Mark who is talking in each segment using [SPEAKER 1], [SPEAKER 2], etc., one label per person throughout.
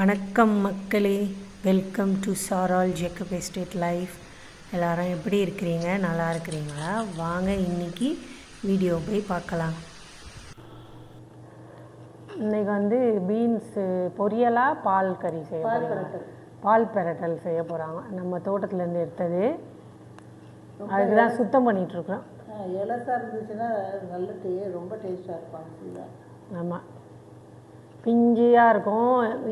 [SPEAKER 1] வணக்கம் மக்களே. Welcome to Saral Jacob estate life எல்லாரும் எப்படி இருக்கிறீங்க? நல்லா இருக்கிறீங்களா? வாங்க இன்னைக்கு வீடியோ போய் பார்க்கலாம். இன்னைக்கு வந்து பீன்ஸு பொரியலாக பால் கறி செய்ய போகிறாங்க பால் பெரட்டல் செய்ய போகிறாங்க நம்ம தோட்டத்துலேருந்து எடுத்தது. அதுக்கு தான் சுத்தம் பண்ணிகிட்ருக்குறோம்
[SPEAKER 2] இலசா இருந்துச்சுன்னா நல்ல டே ரொம்ப டேஸ்ட்டாக இருக்கும் ஃபுல்லாக
[SPEAKER 1] ஆமாம் பிஞ்சியாக இருக்கும்.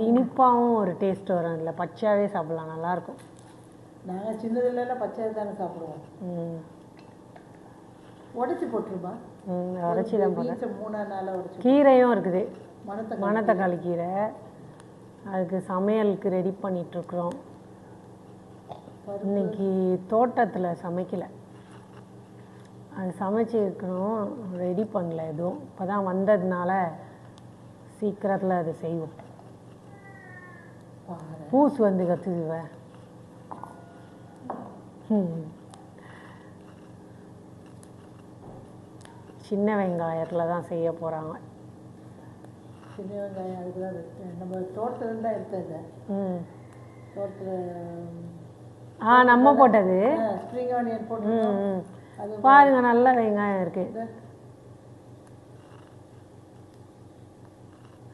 [SPEAKER 1] இனிப்பாகவும் ஒரு டேஸ்ட் வரும் இதில் பச்சையாகவே சாப்பிட்லாம் நல்லாயிருக்கும்.
[SPEAKER 2] நாங்கள் சின்னதுலலாம் பச்சையாக தானே சாப்பிடுவோம்.
[SPEAKER 1] ம்.
[SPEAKER 2] உடச்சி போட்டுருமா
[SPEAKER 1] ம் உடச்சி தான் போடுறேன்.
[SPEAKER 2] பீன்ஸை மூணா நாளாக உடச்சி
[SPEAKER 1] கீரையும் இருக்குது.
[SPEAKER 2] மணத்தை
[SPEAKER 1] மணத்தக்காளி கீரை. அதுக்கு சமையலுக்கு ரெடி பண்ணிகிட்ருக்குறோம் இன்னைக்கு தோட்டத்தில் சமைக்கலை. அது சமைச்சு இருக்கணும் ரெடி பண்ணல எதுவும். இப்போ தான் வந்ததுனால சீக்கிரத்தில் அதை செய்வோம். பூஸ் வந்து ம். சின்ன வெங்காயத்தில் தான் செய்ய போகிறாங்க
[SPEAKER 2] சின்ன வெங்காயம் அதுக்கு தான் நம்ம தோட்டத்துல தான் எடுத்தது.
[SPEAKER 1] ம்
[SPEAKER 2] தோட்டத்தில்
[SPEAKER 1] ஆ நம்ம போட்டது.
[SPEAKER 2] ஸ்ப்ரிங் ஆனியன் போட்டு
[SPEAKER 1] ம் ம்
[SPEAKER 2] அது
[SPEAKER 1] பாருங்க நல்ல வெங்காயம் இருக்கு.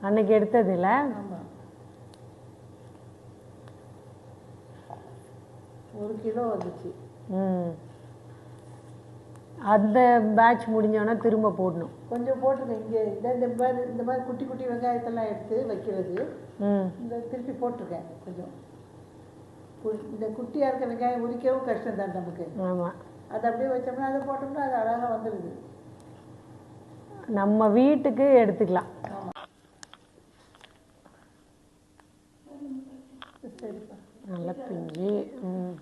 [SPEAKER 1] அன்னைக்கு எடுத்ததுல
[SPEAKER 2] ஆமாம் ஒரு கிலோ வந்துச்சு.
[SPEAKER 1] ம். அந்த பேட்ச் முடிஞ்சோன்னா திரும்ப போடணும்.
[SPEAKER 2] கொஞ்சம் போட்டிருக்கேன் இங்கே இந்த இந்த மாதிரி இந்த மாதிரி குட்டி குட்டி வெங்காயத்தெல்லாம் எடுத்து வைக்கிறது.
[SPEAKER 1] ம்.
[SPEAKER 2] இந்த திருப்பி போட்டிருக்கேன் கொஞ்சம். இந்த குட்டியாக இருக்க வெங்காயம் உரிக்கவும் கஷ்டம் தான் நமக்கு.
[SPEAKER 1] ஆமாம்
[SPEAKER 2] அதை அப்படியே வச்சோம்னா அதை போட்டோம்னா அது அழகாக வந்துடுது
[SPEAKER 1] நம்ம வீட்டுக்கு எடுத்துக்கலாம்
[SPEAKER 2] ஆமாம் சரிப்பா
[SPEAKER 1] ம்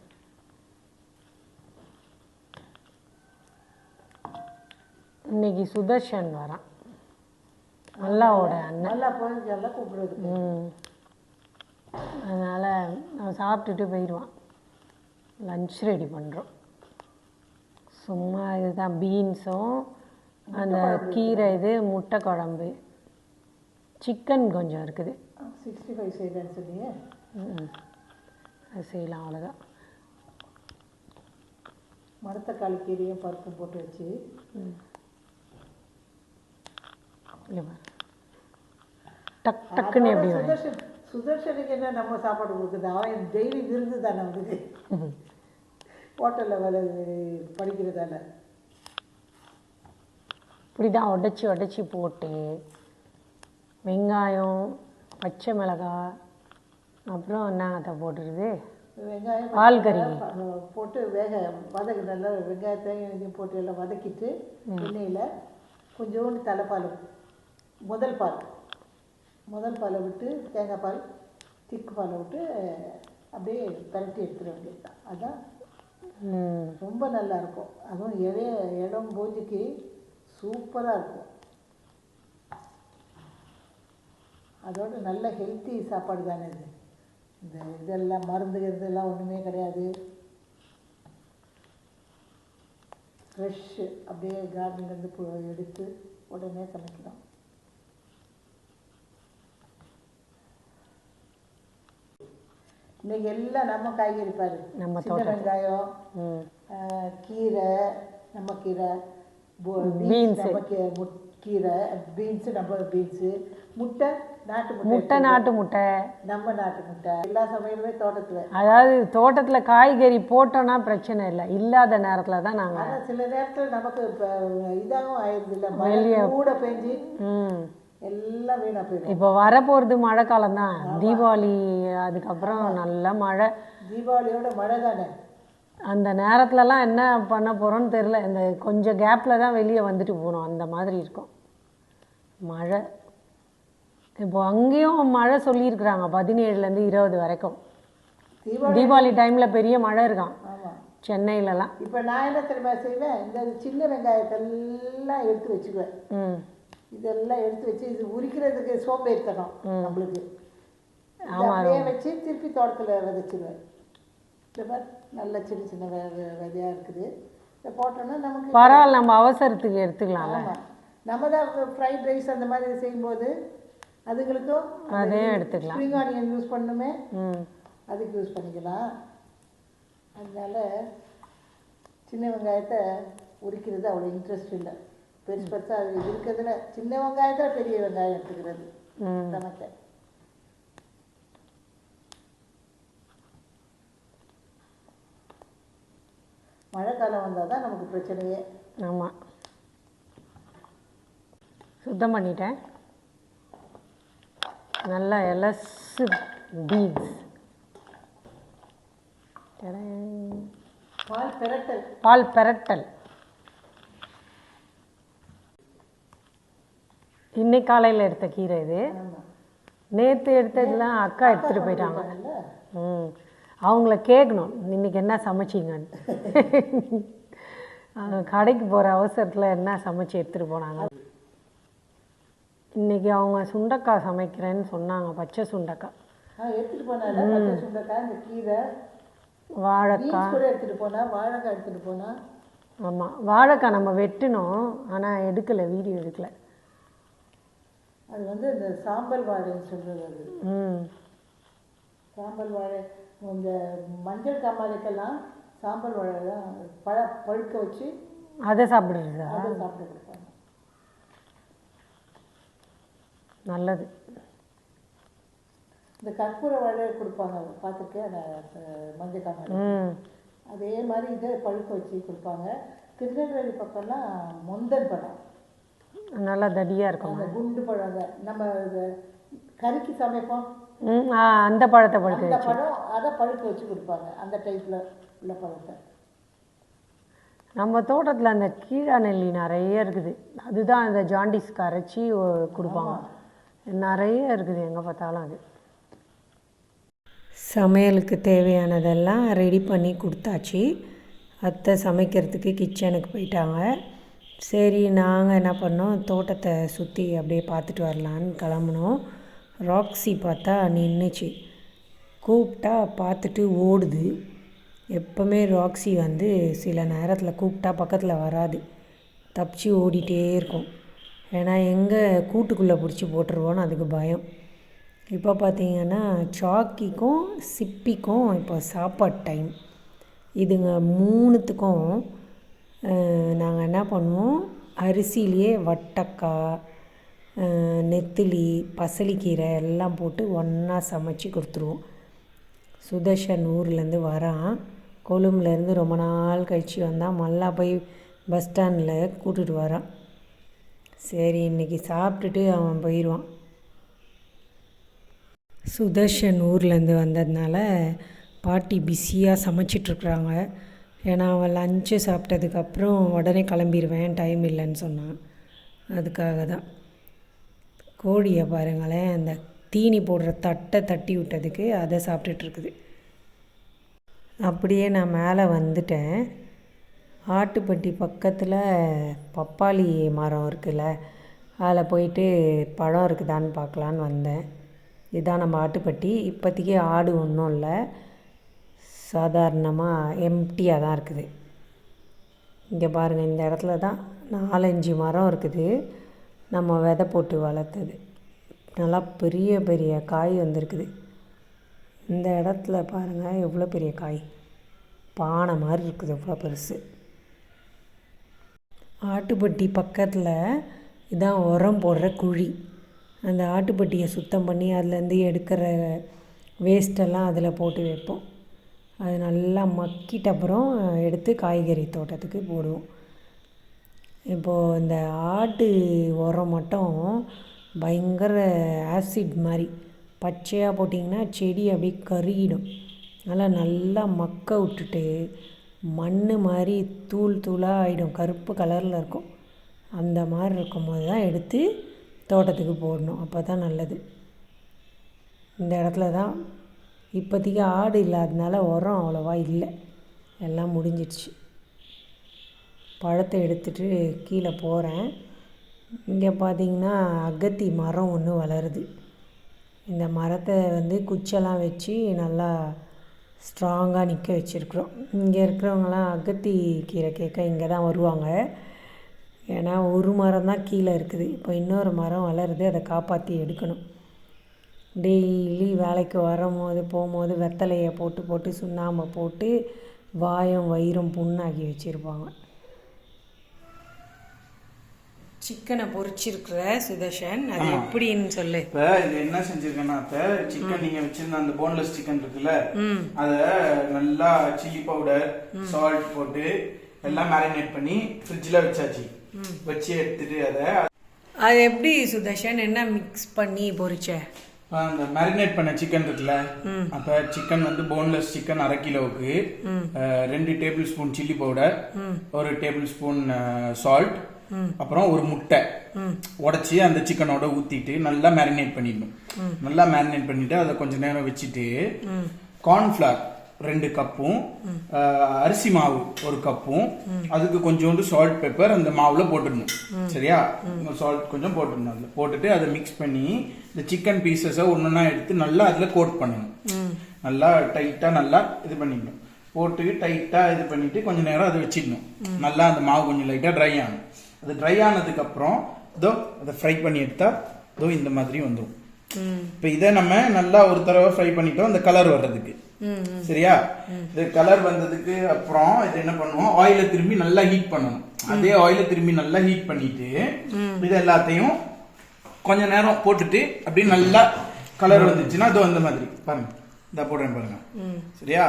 [SPEAKER 1] இன்னைக்கு சுதர்ஷன் வரான் அல்லாவோட அண்ணன்.
[SPEAKER 2] நல்லா போய் எல்லாம் கூப்பிடுறது.
[SPEAKER 1] ம். அதனால் அவன் சாப்பிட்டுட்டு போயிடுவான். லஞ்ச் ரெடி பண்ணுறோம் சும்மா இதுதான் பீன்ஸும் அந்த கீரை இது முட்டை குழம்பு. சிக்கன் கொஞ்சம் இருக்குது.
[SPEAKER 2] சிக்ஸ்டி ஃபைவ் செய்கிறேன்னு சொன்னீங்க.
[SPEAKER 1] ம். அது செய்யலாம் அவ்வளோதான்
[SPEAKER 2] மரத்தக்காளி கீரையும் பருப்பும் போட்டு வச்சு.
[SPEAKER 1] டக் டக்குன்னு எப்படி
[SPEAKER 2] சுதர்ஷன் சுதர்ஷனுக்கு என்ன நம்ம சாப்பாடு கொடுக்குது? அவன் டெய்லி விருந்து தானே அவனுக்கு. ஹோட்டலில் வேலை படிக்கிறதால.
[SPEAKER 1] இப்படி தான் உடச்சி உடச்சி போட்டு வெங்காயம் பச்சை மிளகாய் அப்புறம் என்னத்தை போட்டுருது?
[SPEAKER 2] வெங்காயம்
[SPEAKER 1] பால் கறி.
[SPEAKER 2] ப- போட்டு வேக வதக்கு நல்லா வெங்காயத்தையும் இதையும் போட்டு எல்லாம் வதக்கிட்டு எண்ணெயில் கொஞ்சோண்டு தலைப்பால் முதல் பால். முதல் பாலை விட்டு தேங்காய் பால் திக்கு பாலை விட்டு அப்படியே பரட்டி எடுத்துட வேண்டியது அதான் ரொம்ப நல்லா இருக்கும். அதுவும் இலைய இளம் பூஜைக்கு சூப்பராக இருக்கும். அதோட நல்ல ஹெல்த்தி சாப்பாடு தானே இது. இந்த இதெல்லாம் மருந்து இதெல்லாம் ஒன்றுமே கிடையாது. ஃப்ரெஷ்ஷு அப்படியே கார்டன்லேருந்து எடுத்து உடனே சமைக்கிறோம் இன்னைக்கு எல்லாம் நம்ம காய்கறி பாரு.
[SPEAKER 1] நம்ம
[SPEAKER 2] வெங்காயம் கீரை நம்ம கீரை போ-
[SPEAKER 1] Beans.
[SPEAKER 2] beans. நம்ம கீரை பீன்ஸு நம்ம பீன்ஸு முட்டை நாட்டு முட்டை
[SPEAKER 1] முட்டை நாட்டு முட்டை.
[SPEAKER 2] நம்ம நாட்டு முட்டை. எல்லா சமையலுமே தோட்டத்தில்.
[SPEAKER 1] அதாவது தோட்டத்தில் காய்கறி போட்டோன்னா பிரச்சனை இல்லை. இல்லாத நேரத்தில் தான் நாங்கள்
[SPEAKER 2] ஆனால் சில நேரத்தில் நமக்கு இப்போ இதாகவும் ஆயிடுது இல்லை. மழை கூட பெஞ்சு எல்லாம் வீணாக போயிடும்.
[SPEAKER 1] இப்போ வரப்போகிறது மழை காலம் தான் தீபாவளி அதுக்கப்புறம் நல்ல மழை.
[SPEAKER 2] தீபாவளியோட மழை தானே?
[SPEAKER 1] அந்த நேரத்துலலாம் என்ன பண்ண போகிறோன்னு தெரில இந்த கொஞ்சம் கேப்பில் தான் வெளியே வந்துட்டு போகணும் அந்த மாதிரி இருக்கும். மழை. இப்போ அங்கேயும் மழை சொல்லியிருக்கிறாங்க பதினேழுலேருந்து இருபது வரைக்கும்.
[SPEAKER 2] தீபாவளி
[SPEAKER 1] டைமில் பெரிய மழை இருக்கான் சென்னையிலலாம்.
[SPEAKER 2] இப்போ நான் என்ன தெரியுமா செய்வேன்? இந்த சின்ன வெங்காயத்தெல்லாம் எடுத்து வச்சுக்குவேன். இதெல்லாம் எடுத்து வச்சு இது உரிக்கிறதுக்கு சோம்பேறித்தனம் நம்மளுக்கு. அப்படியே வச்சு திருப்பி தோட்டத்தில் விதைச்சிருவேன். இந்த மாதிரி நல்ல சின்ன சின்ன வெ வெ- விதையா இருக்குது. இதை போட்டோன்னா நமக்கு
[SPEAKER 1] பரவாயில்ல நம்ம அவசரத்துக்கு எடுத்துக்கலாம்ல.
[SPEAKER 2] ஆமாம் நம்ம தான் ஃப்ரைட் ரைஸ் அந்த மாதிரி செய்யும்போது அதுங்களுக்கும்
[SPEAKER 1] அதையும் எடுத்துக்கலாம்.
[SPEAKER 2] ஸ்ப்ரிங் ஆனியன் யூஸ் பண்ணுமே அதுக்கு யூஸ் பண்ணிக்கலாம். அதனால சின்ன வெங்காயத்தை உரிக்கிறது அவ்வளோ இன்ட்ரெஸ்ட் இல்லை. பெருசு பெருசாக அது இருக்கிறதுல சின்ன வெங்காயத்தில் பெரிய வெங்காயம் எடுத்துக்கிறது. சமைக்க மழை காலம் வந்தால் தான் நமக்கு பிரச்சனையே.
[SPEAKER 1] ஆமாம் சுத்தம் பண்ணிட்டேன். நல்லா எலசு பீன்ஸ்.
[SPEAKER 2] பால் பிரட்டல்.
[SPEAKER 1] பால் பெரட்டல். இன்னைக்கு காலையில் எடுத்த கீரை இது. நேற்று எடுத்ததுலாம் அக்கா எடுத்துகிட்டு போயிட்டாங்க. ம். அவங்கள கேட்கணும் இன்னைக்கு என்ன சமைச்சிங்கன்னு. கடைக்கு போகிற அவசரத்தில் என்ன சமைச்சு எடுத்துகிட்டு போனாங்க. இன்னைக்கு அவங்க சுண்டக்காய் சமைக்கிறேன்னு சொன்னாங்க பச்சை சுண்டக்காய்.
[SPEAKER 2] எடுத்துகிட்டு போனால பச்சை சுண்டைக்காய் இந்த கீரை.
[SPEAKER 1] வாழைக்காய்.
[SPEAKER 2] கூட எடுத்துகிட்டு போனா வாழைக்காய் எடுத்துகிட்டு போனா.
[SPEAKER 1] ஆமாம் வாழைக்காய் நம்ம வெட்டினோம் ஆனால் எடுக்கலை வீடியோ எடுக்கலை.
[SPEAKER 2] அது வந்து இந்த சாம்பல் வாழைன்னு சொல்கிறது அது. சாம்பல் வாழை இந்த மஞ்சள் காமாலைக்கெல்லாம் சாம்பல் வாழை தான் பழ பழுக்க வச்சு
[SPEAKER 1] அதை சாப்பிடுறதா?
[SPEAKER 2] அதை சாப்பிட கொடுப்பாங்க
[SPEAKER 1] நல்லது.
[SPEAKER 2] இந்த கற்பூர வாழை கொடுப்பாங்க. பார்த்துருக்கேன் மஞ்சள் காமாலை. அதே மாதிரி இதை பழுக்க வச்சு கொடுப்பாங்க. திருநெல்வேலி பக்கம்லாம் மொந்தன் பழம்.
[SPEAKER 1] நல்லா தடியாக இருக்கும்.
[SPEAKER 2] அந்த குண்டு பழம் நம்ம கறிக்கு சமைப்போம்.
[SPEAKER 1] அந்த பழத்தை பழுக்க
[SPEAKER 2] அந்த பழம் அதை பழுக்க வச்சு கொடுப்பாங்க. அந்த டைப்பில் உள்ள பழத்தை.
[SPEAKER 1] நம்ம தோட்டத்தில் அந்த கீழா நெல்லி நிறைய இருக்குது. அதுதான் அந்த ஜாண்டிஸ்க்கு அரைச்சி கொடுப்பாங்க. நிறைய இருக்குது எங்கே பார்த்தாலும் அது. சமையலுக்கு தேவையானதெல்லாம் ரெடி பண்ணி கொடுத்தாச்சு. அத்தை சமைக்கிறதுக்கு கிச்சனுக்கு போயிட்டாங்க. சரி நாங்கள் என்ன பண்ணோம்? தோட்டத்தை சுற்றி அப்படியே பார்த்துட்டு வரலான்னு கிளம்புனோம். ராக்ஸி பார்த்தா நின்றுச்சு கூப்பிட்டா பார்த்துட்டு ஓடுது. எப்போவுமே ராக்ஸி வந்து சில நேரத்தில் கூப்பிட்டா பக்கத்தில் வராது. தப்பிச்சு ஓடிட்டே இருக்கும். ஏன்னா எங்கே கூட்டுக்குள்ளே பிடிச்சி போட்டுருவோன்னு அதுக்கு பயம். இப்போ பார்த்தீங்கன்னா சாக்கிக்கும் சிப்பிக்கும் இப்போ சாப்பாடு டைம் இதுங்க மூணுத்துக்கும் நாங்கள் என்ன பண்ணுவோம்? அரிசியிலேயே வட்டக்காய் நெத்திலி பசலிக்கீரை எல்லாம் போட்டு ஒன்றா சமைச்சு கொடுத்துருவோம். சுதர்ஷன் ஊர்லேருந்து வரான். கொழும்புலேருந்து ரொம்ப நாள் கழித்து வந்தான். மல்லா போய் பஸ் ஸ்டாண்டில் கூட்டிட்டு வரான். சரி இன்னைக்கு சாப்பிட்டுட்டு அவன் போயிடுவான். சுதர்ஷன் ஊர்லேருந்து வந்ததுனால பாட்டி பிஸியாக சமைச்சிட்ருக்குறாங்க. ஏன்னா அவன் லஞ்சு சாப்பிட்டதுக்கப்புறம் உடனே கிளம்பிடுவேன் டைம் இல்லைன்னு சொன்னான். அதுக்காக தான் கோழியை பாருங்களேன் அந்த தீனி போடுற தட்டை தட்டி விட்டதுக்கு அதை சாப்பிட்டுட்டு இருக்குது அப்படியே நான் மேலே வந்துட்டேன். ஆட்டுப்பட்டி பக்கத்தில் பப்பாளி மரம் இருக்குல்ல அதில் போயிட்டு பழம் இருக்குதான்னு பார்க்கலான்னு வந்தேன். இதுதான் நம்ம ஆட்டுப்பட்டி. இப்போதைக்கு ஆடு ஒன்றும் இல்லை. சாதாரணமாக எம்டியாக தான் இருக்குது. இங்கே பாருங்கள் இந்த இடத்துல தான் நாலஞ்சு மரம் இருக்குது. நம்ம விதை போட்டு வளர்த்தது. நல்லா பெரிய பெரிய காய் வந்திருக்குது. இந்த இடத்துல பாருங்கள் எவ்வளோ பெரிய காய்? பானை மாதிரி இருக்குது எவ்வளோ பெருசு. ஆட்டுப்பட்டி பக்கத்தில் இதான் உரம் போடுற குழி. அந்த ஆட்டுப்பட்டியை சுத்தம் பண்ணி அதுலேருந்து எடுக்கிற வேஸ்ட்டெல்லாம் அதில் போட்டு வைப்போம். அது நல்லா மக்கிட்ட அப்புறம் எடுத்து காய்கறி தோட்டத்துக்கு போடுவோம். இப்போது இந்த ஆட்டு உரம் மட்டும் பயங்கர ஆசிட் மாதிரி. பச்சையாக போட்டிங்கன்னா செடி அப்படியே கருகிடும். அதனால் நல்லா மக்க விட்டுட்டு மண் மாதிரி தூள் தூளாக ஆகிடும் கருப்பு கலரில் இருக்கும். அந்த மாதிரி இருக்கும்போது தான் எடுத்து தோட்டத்துக்கு போடணும். அப்போ தான் நல்லது. இந்த இடத்துல தான் இப்போதைக்கு ஆடு இல்லாததுனால உரம் அவ்வளோவா இல்லை. எல்லாம் முடிஞ்சிடுச்சு. பழத்தை எடுத்துட்டு கீழே போகிறேன் இங்கே பார்த்தீங்கன்னா அகத்தி மரம் ஒன்று வளருது. இந்த மரத்தை வந்து குச்செல்லாம் வச்சு நல்லா ஸ்ட்ராங்காக நிற்க வச்சுருக்குறோம். இங்கே இருக்கிறவங்களாம் அகத்தி கீரை கேட்க இங்கே தான் வருவாங்க. ஏன்னா ஒரு மரம் தான் கீழே இருக்குது. இப்போ இன்னொரு மரம் வளருது அதை காப்பாற்றி எடுக்கணும். டெய்லி வேலைக்கு வரும்போது போகும்போது வெத்தலையை போட்டு போட்டு சுண்ணாம்பை போட்டு வாயும் வயிறும் புண்ணாக்கி வச்சுருப்பாங்க. சிக்கனை பொரிச்சிருக்கிற சுதர்ஷன் அது எப்படின்னு சொல்லு.
[SPEAKER 3] இப்ப இது என்ன செஞ்சிருக்கேன்னா அத்தை சிக்கன் நீங்க வச்சிருந்த அந்த போன்லெஸ் சிக்கன் இருக்குல்ல அத நல்லா சில்லி பவுடர் சால்ட் போட்டு எல்லாம் மேரினேட் பண்ணி ஃப்ரிட்ஜ்ல வச்சாச்சு. வச்சு எடுத்துட்டு அதை
[SPEAKER 1] அது எப்படி சுதர்ஷன் என்ன மிக்ஸ் பண்ணி பொரிச்ச
[SPEAKER 3] அந்த மேரினேட் பண்ண சிக்கன் இருக்குல்ல அப்ப சிக்கன் வந்து போன்லெஸ் சிக்கன் அரை கிலோவுக்கு ரெண்டு டேபிள் ஸ்பூன் சில்லி பவுடர் ஒரு டேபிள் ஸ்பூன் சால்ட் அப்புறம் ஒரு முட்டை. உடச்சி அந்த சிக்கனோட ஊத்திட்டு நல்லா மேரினேட் பண்ணிடணும். நல்லா மேரினேட் பண்ணிட்டு அதை கொஞ்ச நேரம் வச்சுட்டு கார்ன்ஃபிளவர் ரெண்டு கப்பும் அரிசி மாவு ஒரு கப்பும் அதுக்கு கொஞ்சோண்டு சால்ட் பெப்பர் அந்த மாவுல போட்டுடணும். சரியா? சால்ட் கொஞ்சம் போட்டுடணும் அதுல. போட்டுட்டு அதை மிக்ஸ் பண்ணி இந்த சிக்கன் பீசஸை ஒன்னொன்னா எடுத்து நல்லா அதுல கோட் பண்ணணும். நல்லா டைட்டா நல்லா இது பண்ணிடணும். போட்டு டைட்டா இது பண்ணிட்டு கொஞ்ச நேரம் அதை வச்சிடணும். நல்லா அந்த மாவு கொஞ்சம் லைட்டா ட்ரை ஆகும் அது ட்ரை ஆனதுக்கு அப்புறம் இதோ அதை ஃப்ரை பண்ணி எடுத்தா இதோ இந்த மாதிரி வந்துடும் இப்போ இதை நம்ம நல்லா ஒரு தடவை ஃப்ரை பண்ணிட்டோம் அந்த கலர் வர்றதுக்கு. சரியா? இது கலர் வந்ததுக்கு அப்புறம் இது என்ன பண்ணுவோம்? ஆயில திரும்பி நல்லா ஹீட் பண்ணணும். அதே ஆயில திரும்பி நல்லா ஹீட் பண்ணிட்டு இது எல்லாத்தையும் கொஞ்ச நேரம் போட்டுட்டு அப்படியே நல்லா கலர் வந்துச்சுன்னா அது அந்த மாதிரி. பாருங்க. இந்த போடுறேன் பாருங்க. சரியா?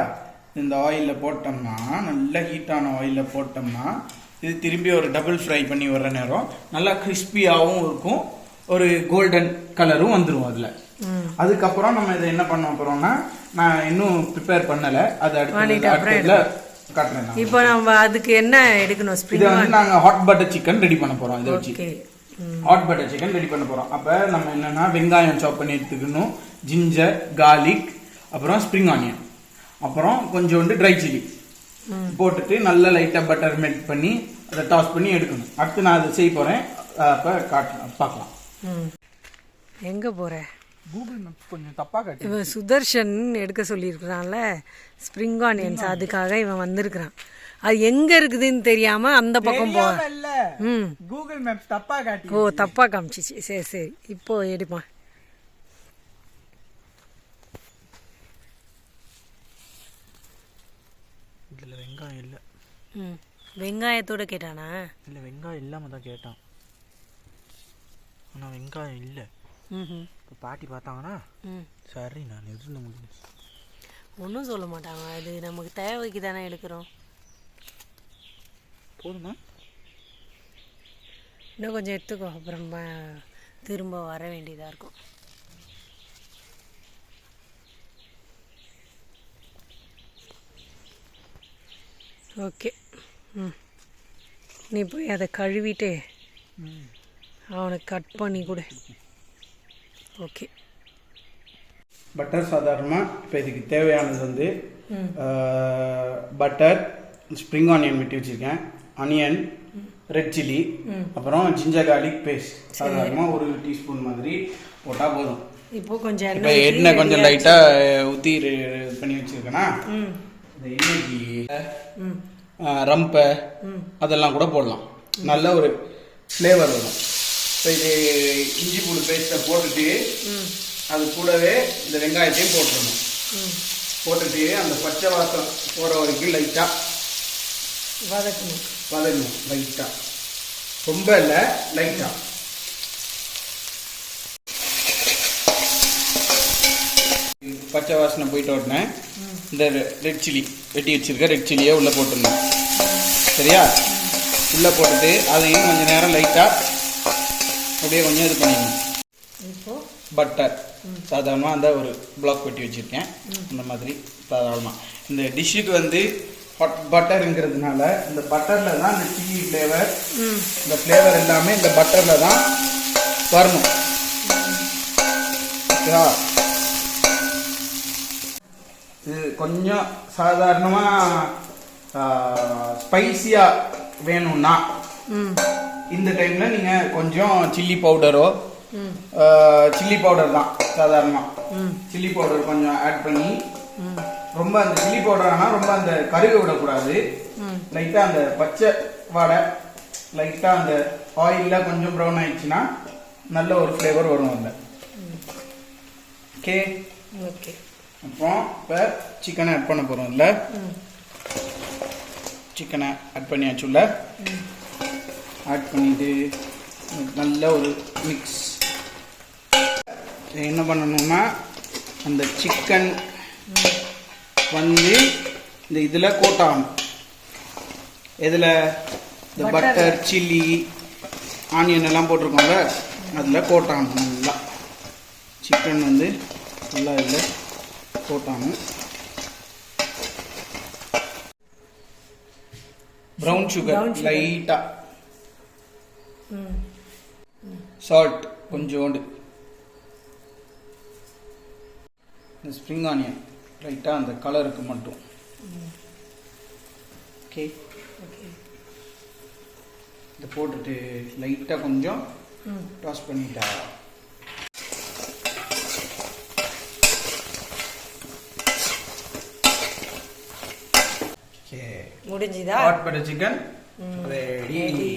[SPEAKER 3] இந்த ஆயில்ல போட்டோம்னா நல்லா ஹீட்டான ஆயில்ல போட்டோம்னா இது திரும்பி ஒரு டபுள் ஃப்ரை பண்ணி வர்ற நேரம். நல்லா கிறிஸ்பியாகவும் இருக்கும். ஒரு கோல்டன் கலரும் வந்துரும் அதுல. அதுக்கப்புறம் நம்ம இதை என்ன பண்ண போறோம்னா நான் இன்னும் ப்ரிப்பேர் பண்ணல. அது அடுத்த காட்டுறேன்.
[SPEAKER 1] இப்போ நம்ம அதுக்கு என்ன எடுக்கணும்?
[SPEAKER 3] இதை வந்து நாங்க ஹாட் பட்டர் சிக்கன் ரெடி பண்ண போறோம் இதை வச்சு. ஹாட் பட்டர் சிக்கன் ரெடி பண்ண போறோம். அப்ப நம்ம என்னன்னா வெங்காயம் சாப் பண்ணி எடுத்துக்கணும். ஜிஞ்சர் garlic அப்புறம் ஸ்ப்ரிங் ஆனியன் அப்புறம் கொஞ்சோண்டு ட்ரை சில்லி போட்டுட்டு நல்லா லைட்டா பட்டர் மெல்ட் பண்ணி அதை டாஸ் பண்ணி எடுக்கணும். அடுத்து நான் அதை செய்ய போறேன். அப்ப காட்டலாம் பார்க்கலாம்.
[SPEAKER 1] ம். எங்கே போகிற
[SPEAKER 3] கூகுள் மேப் கொஞ்சம் தப்பா காட்டு.
[SPEAKER 1] இவன் சுதர்ஷன் எடுக்க சொல்லியிருக்கிறான்ல. ஸ்ப்ரிங் ஆனியன்ஸ் அதுக்காக இவன் வந்திருக்கிறான். அது எங்கே இருக்குதுன்னு தெரியாமல் அந்த பக்கம் போ.
[SPEAKER 3] கூகுள் மேப் தப்பா காட்டி.
[SPEAKER 1] ஓ தப்பாக காமிச்சிச்சு. சரி சரி. இப்போ எடுப்பான்
[SPEAKER 4] இதில் வெங்காயம் இல்லை.
[SPEAKER 1] ம். வெங்காயத்தோட கேட்டானா?
[SPEAKER 4] இல்லை வெங்காயம் இல்லாமல் தான் கேட்டான். ஆனால் வெங்காயம் இல்லை.
[SPEAKER 1] ம்
[SPEAKER 4] இப்போ பாட்டி பார்த்தாங்கன்னா
[SPEAKER 1] ம்.
[SPEAKER 4] சரி நான் இருந்த முடியும்
[SPEAKER 1] ஒன்றும் சொல்ல மாட்டாங்க. அது நமக்கு தேவைக்கு தானே எடுக்கிறோம்.
[SPEAKER 4] போதுமா?
[SPEAKER 1] இன்னும் கொஞ்சம் எடுத்துக்கோ. அப்புறமா திரும்ப வர வேண்டியதாக இருக்கும். ஓகே. நீ போய் அதை கழுவிட்டு அவனுக்கு கட் பண்ணி கொடு. ஓகே
[SPEAKER 3] பட்டர் சாதாரணமாக இப்போ இதுக்கு தேவையானது வந்து பட்டர் ஸ்ப்ரிங் ஆனியன் வெட்டி வச்சுருக்கேன். ஆனியன் ரெட் சில்லி அப்புறம் ஜிஞ்சர் garlic பேஸ்ட் சாதாரணமாக ஒரு டீஸ்பூன் மாதிரி போட்டால் போதும்.
[SPEAKER 1] இப்போ கொஞ்சம்
[SPEAKER 3] இப்போ
[SPEAKER 1] எண்ணெய்
[SPEAKER 3] கொஞ்சம் லைட்டாக ஊற்றி பண்ணி வச்சுருக்கேன்னா இந்த எண்ணெய்க்கு ரம்பை அதெல்லாம் கூட போடலாம். நல்ல ஒரு ஃப்ளேவர் வரும். இப்போ இது இஞ்சி பூண்டு பேஸ்ட்டை போட்டுட்டு அது கூடவே இந்த வெங்காயத்தையும் போட்டுடணும். போட்டுட்டு அந்த பச்சை வாசம் போகிற வரைக்கும் லைட்டாக
[SPEAKER 1] வதக்கணும்.
[SPEAKER 3] வதங்கணும் லைட்டாக ரொம்ப இல்லை லைட்டாக பச்சை வாசனை போயிட்ட உடனே இந்த ரெட் சில்லி வெட்டி வச்சிருக்க ரெட் சில்லியை உள்ளே போட்டுடணும். சரியா? உள்ளே போட்டுட்டு அதையும் கொஞ்சம் நேரம் லைட்டாக அப்படியே கொஞ்சம் இது பண்ணிடணும். பட்டர் சாதாரணமாக அந்த ஒரு பிளாக் வெட்டி வச்சுருக்கேன். இந்த மாதிரி தாராளமாக இந்த டிஷ்ஷுக்கு வந்து ஹாட் பட்டருங்கிறதுனால இந்த பட்டரில் தான் இந்த சில்லி ஃப்ளேவர் இந்த ஃப்ளேவர் எல்லாமே இந்த பட்டரில் தான் வரணும். ஓகேவா இது கொஞ்சம் சாதாரணமாக ஸ்பைசியாக வேணும்னா இந்த டைம்ல நீங்க கொஞ்சம் சில்லி பவுடரோ சில்லி பவுடர் தான் சாதாரணமாக சில்லி பவுடர் கொஞ்சம் ஆட் பண்ணி ரொம்ப அந்த சில்லி பவுடர் ஆனால் ரொம்ப அந்த கருக விடக்கூடாது. லைட்டாக அந்த பச்சை வாடை லைட்டாக அந்த ஆயிலில் கொஞ்சம் ப்ரௌன் ஆயிடுச்சுன்னா நல்ல ஒரு ஃப்ளேவர் வரும் அதில். ஓகே
[SPEAKER 1] ஓகே
[SPEAKER 3] அப்புறம் இப்போ சிக்கனை ஆட் பண்ண போகிறோம்ல சிக்கனை ஆட் பண்ணியாச்சுல்ல. ஆட் பண்ணிட்டு நல்ல ஒரு மிக்ஸ் என்ன பண்ணணும்னா அந்த சிக்கன் வந்து இந்த இதில் கோட் ஆகணும் எதில்? இந்த பட்டர் சில்லி ஆனியன் எல்லாம் போட்டிருக்கோம்ல அதில் கோட் ஆகணும் நல்லா. சிக்கன் வந்து நல்லா இதில் போட்டாங்க. Brown sugar
[SPEAKER 1] Brown sugar.
[SPEAKER 3] லைட்டா சால்ட் கொஞ்சோண்டு. இந்த ஸ்ப்ரிங் ஆனியன் லைட்டாக அந்த கலருக்கு மட்டும். ஓகே
[SPEAKER 1] ஓகே
[SPEAKER 3] இதை போட்டுட்டு லைட்டாக கொஞ்சம் டாஸ் பண்ணிட்டா ஓகே
[SPEAKER 1] முடிஞ்சுதா
[SPEAKER 3] ஹாட் பட்டர் சிக்கன் ரெடி.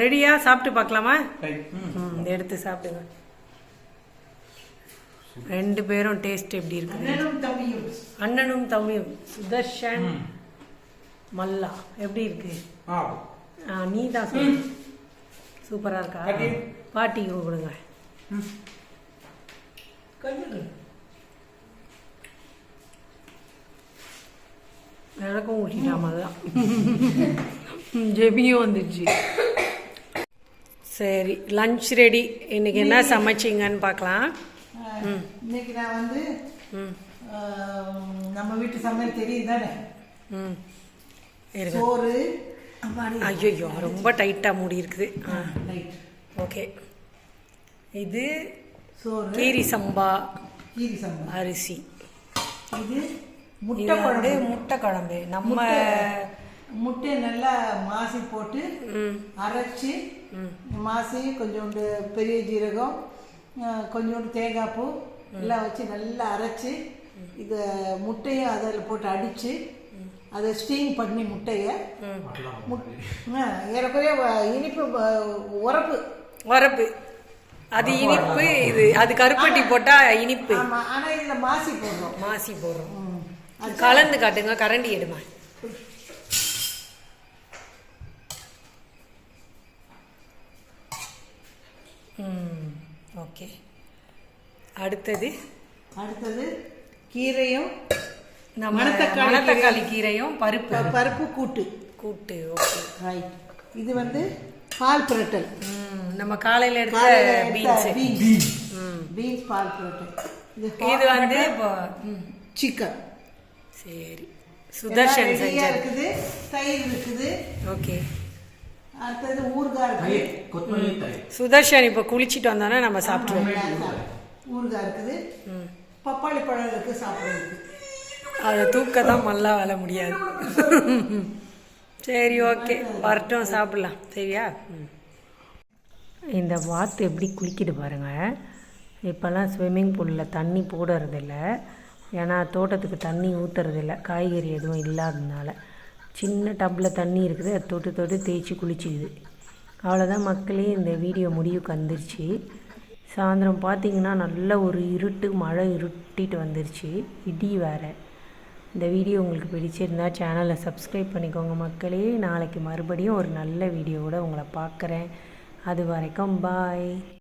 [SPEAKER 1] ரெடியா? சாப்பிட்டு பார்க்கலாமா? எடுத்து சாப்பிடுங்க. ரெண்டு பேரும் டேஸ்ட் எப்படி இருக்குது
[SPEAKER 2] அண்ணனும் தம்பியும்.
[SPEAKER 1] அண்ணனும் தம்பியும். சுதர்ஷன் மல்லா. எப்படி இருக்கு? நீ தான் சொல்லு. சூப்பரா இருக்கா?
[SPEAKER 3] பாட்டி.
[SPEAKER 1] பாட்டிக்கு கொடுங்க. எனக்கும் ஊட்டிட்டாம தான் ஜெபியும் வந்துடுச்சு. சரி லஞ்ச் ரெடி இன்னைக்கு என்ன சமைச்சிங்கன்னு பார்க்கலாம்.
[SPEAKER 2] இன்னைக்கு நான் வந்து நம்ம வீட்டு சமையல் தெரியும் தானே?
[SPEAKER 1] ம்.
[SPEAKER 2] சோறு
[SPEAKER 1] ஐயோ ரொம்ப டைட்டாக மூடி இருக்குது. ஓகே இது கீரி சம்பா.
[SPEAKER 2] கீரி
[SPEAKER 1] அரிசி.
[SPEAKER 2] இது முட்டை குழம்பு.
[SPEAKER 1] முட்டை குழம்பு. நம்ம
[SPEAKER 2] முட்டை- முட்டையை நல்லா மாசி போட்டு அரைச்சி மாசி கொஞ்சோண்டு பெரிய ஜீரகம் கொஞ்சோண்டு தேங்காய் பூ எல்லாம் வச்சு நல்லா அரைச்சி இதை முட்டையை அதில் போட்டு அடித்து அதை ஸ்டீம் பண்ணி முட்டையை ஏறக்குறைய இனிப்பு உரப்பு.
[SPEAKER 1] வரப்பு அது இனிப்பு இது அது கருப்பட்டி போட்டா இனிப்பு.
[SPEAKER 2] ஆனால் இதில் மாசி போடுறோம்.
[SPEAKER 1] மாசி போடுறோம். கலந்து காட்டுங்க கரண்டி எடுமா. ம் ஓகே. அடுத்தது.
[SPEAKER 2] அடுத்தது கீரையும் மணத்தக்காளி
[SPEAKER 1] மணத்தக்காளி கீரையும் பருப்பு.
[SPEAKER 2] பருப்பு கூட்டு.
[SPEAKER 1] கூட்டு ஓகே.
[SPEAKER 2] ரைட் இது வந்து பால் புரட்டல்.
[SPEAKER 1] ம், நம்ம காலையில எடுத்த பீன்ஸ்.
[SPEAKER 2] பீன்ஸ். பீன்ஸ். பால் புரட்டல். இது
[SPEAKER 1] வந்து இப்போ ம்,
[SPEAKER 2] சிக்கன்.
[SPEAKER 1] சரி. சுதர்ஷன்
[SPEAKER 2] இருக்குது. தயிர் இருக்குது.
[SPEAKER 1] ஓகே.
[SPEAKER 2] அடுத்தது இருக்குது.
[SPEAKER 3] தயிர்
[SPEAKER 1] சுதர்ஷன் இப்போ குளிச்சிட்டு வந்தானே நம்ம சாப்பிட்ருவோம்
[SPEAKER 2] ஊறுகாய் இருக்குது. பப்பாளி பழம் இருக்கு சாப்பிடுறதுக்கு.
[SPEAKER 1] அதை தூக்க தான் மல்லா வேலை முடியாது. சரி ஓகே. வரட்டும் சாப்பிடலாம். சரியா? ம். இந்த வாத்து எப்படி குளிக்கிட்டு பாருங்கள் இப்போல்லாம் ஸ்விம்மிங் பூலில் தண்ணி போடுறதில்ல. ஏன்னா தோட்டத்துக்கு தண்ணி ஊற்றுறதில்ல காய்கறி எதுவும் இல்லாததுனால. சின்ன டப்பில் தண்ணி இருக்குது. அது தொட்டு தொட்டு தேய்ச்சி குளிச்சிக்குது. அவ்வளோதான் மக்களே இந்த வீடியோ முடிவுக்கு வந்துருச்சு. சாயந்தரம் பார்த்தீங்கன்னா நல்ல ஒரு இருட்டு மழை இருட்டிட்டு வந்துருச்சு. இடி வேறு. இந்த வீடியோ உங்களுக்கு பிடிச்சிருந்தா சேனலை சப்ஸ்கிரைப் பண்ணிக்கோங்க மக்களே. நாளைக்கு மறுபடியும் ஒரு நல்ல வீடியோவோட உங்களை பார்க்குறேன். அது வரைக்கும் பாய்